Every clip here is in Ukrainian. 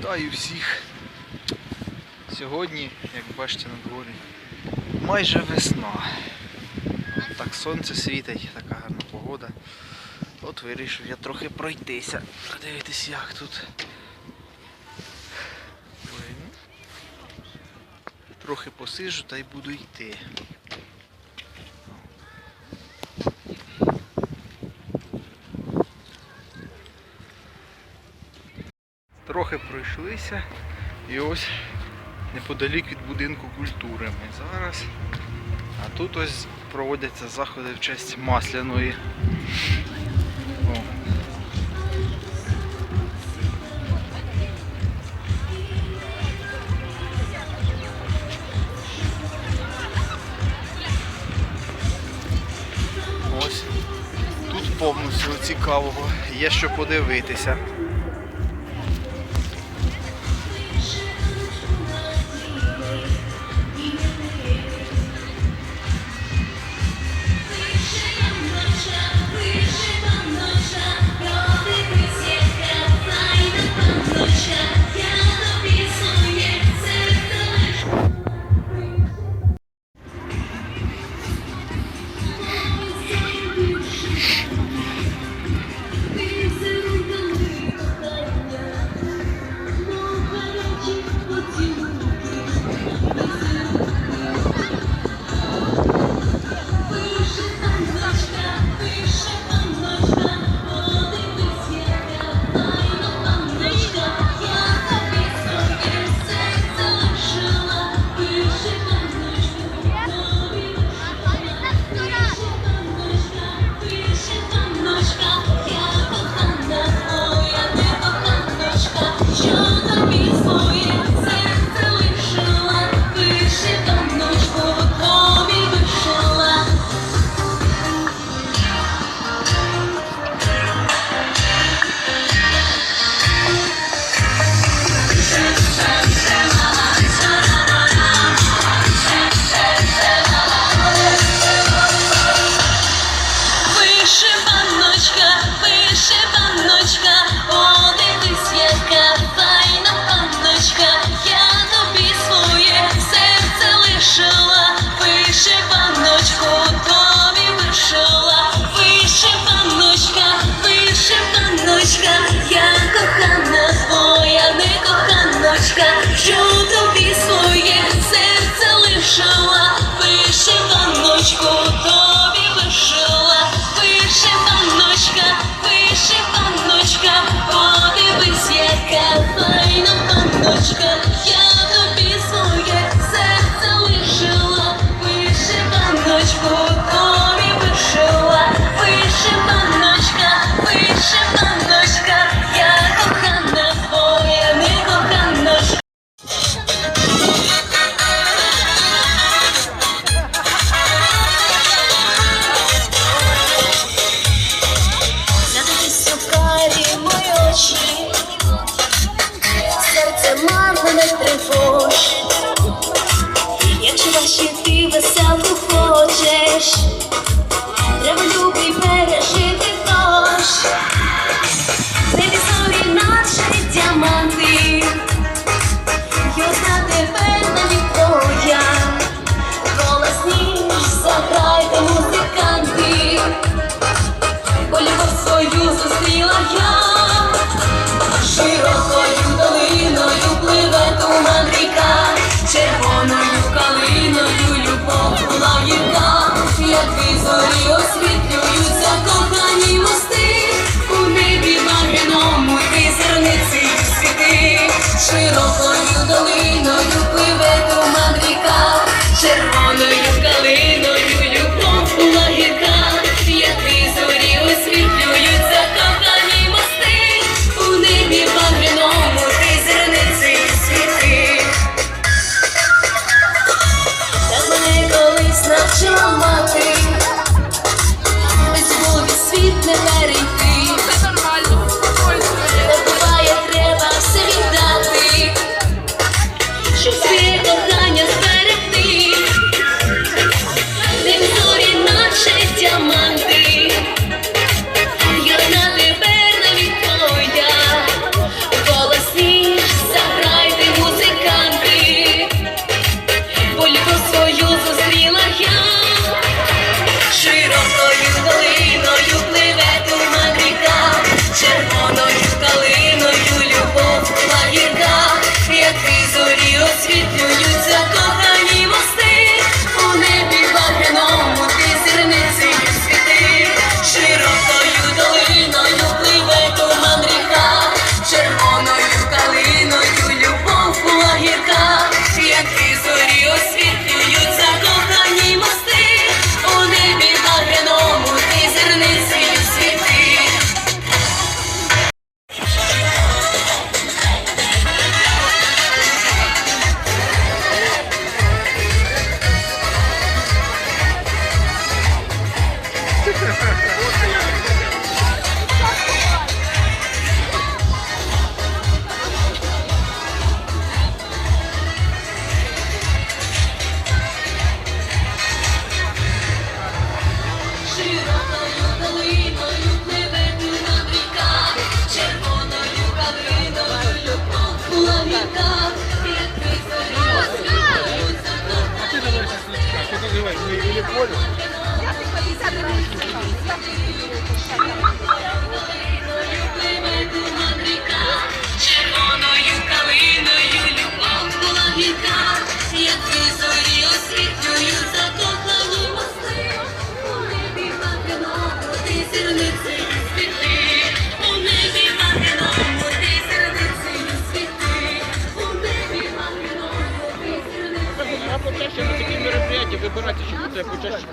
Вітаю всіх. Сьогодні, як бачите на дворі, майже весна. Так сонце світить, така гарна погода. От вирішив я трохи пройтися, подивитись як тут. Трохи посиджу та й буду йти. Трохи пройшлися і ось неподалік від будинку культури ми зараз. А тут ось проводяться заходи в честь масляної. О. Ось тут всього цікавого, є що подивитися. us. Или поле. Я ты Давайте вибирайте, що буде почаще.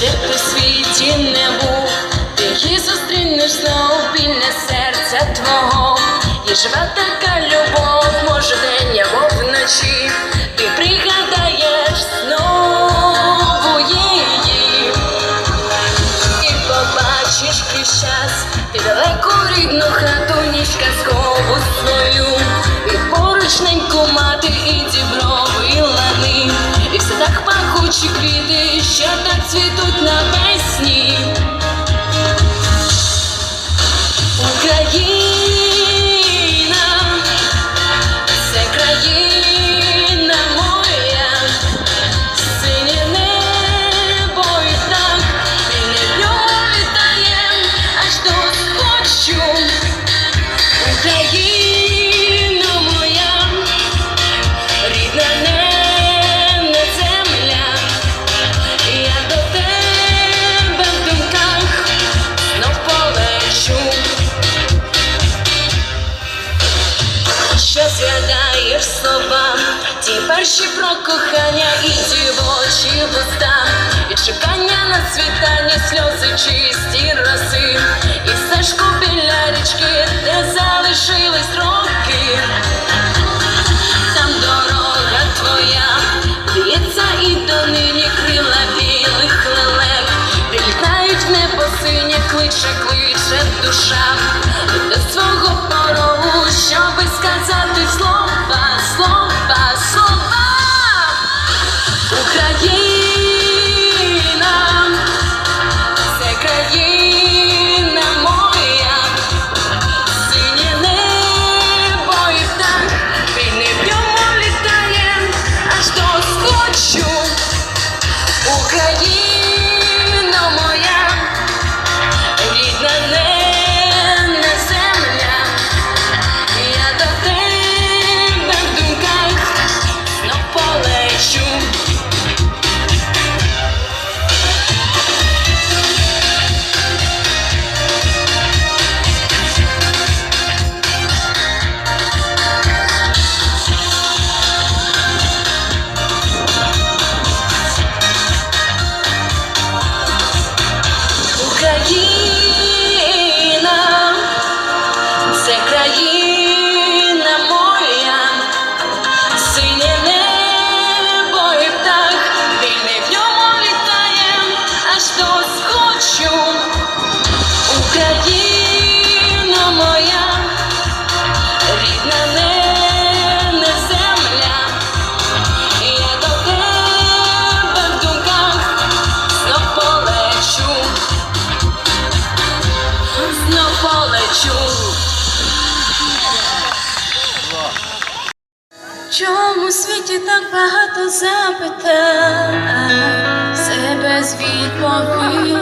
Де при світі не був, ти її зустрінеш знов, вільне серце твого, і жива така. Квітучі квіти, що так цвітуть на весні. вірші про кохання і дівочі листа, і чекання на світання, сльози чисті роси, і стежку біля річки, де залишились роки, там дорога твоя, б'ється і донині крила білих лелек, вільнають в небо синє, кличе, кличе душа, до свого порогу ти так багато запитав себе з відповідей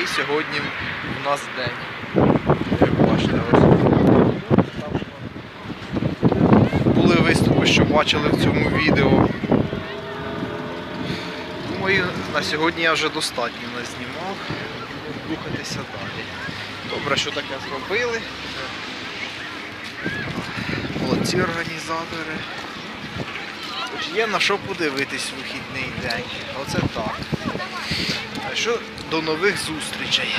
Такий сьогодні у нас день. Були виступи, що бачили в цьому відео. Думаю, на сьогодні я вже достатньо назнімав. Рухатися далі. Добре, що таке зробили. Молодці організатори. Є на що подивитись вихідний день. Оце так. А що до нових зустрічей.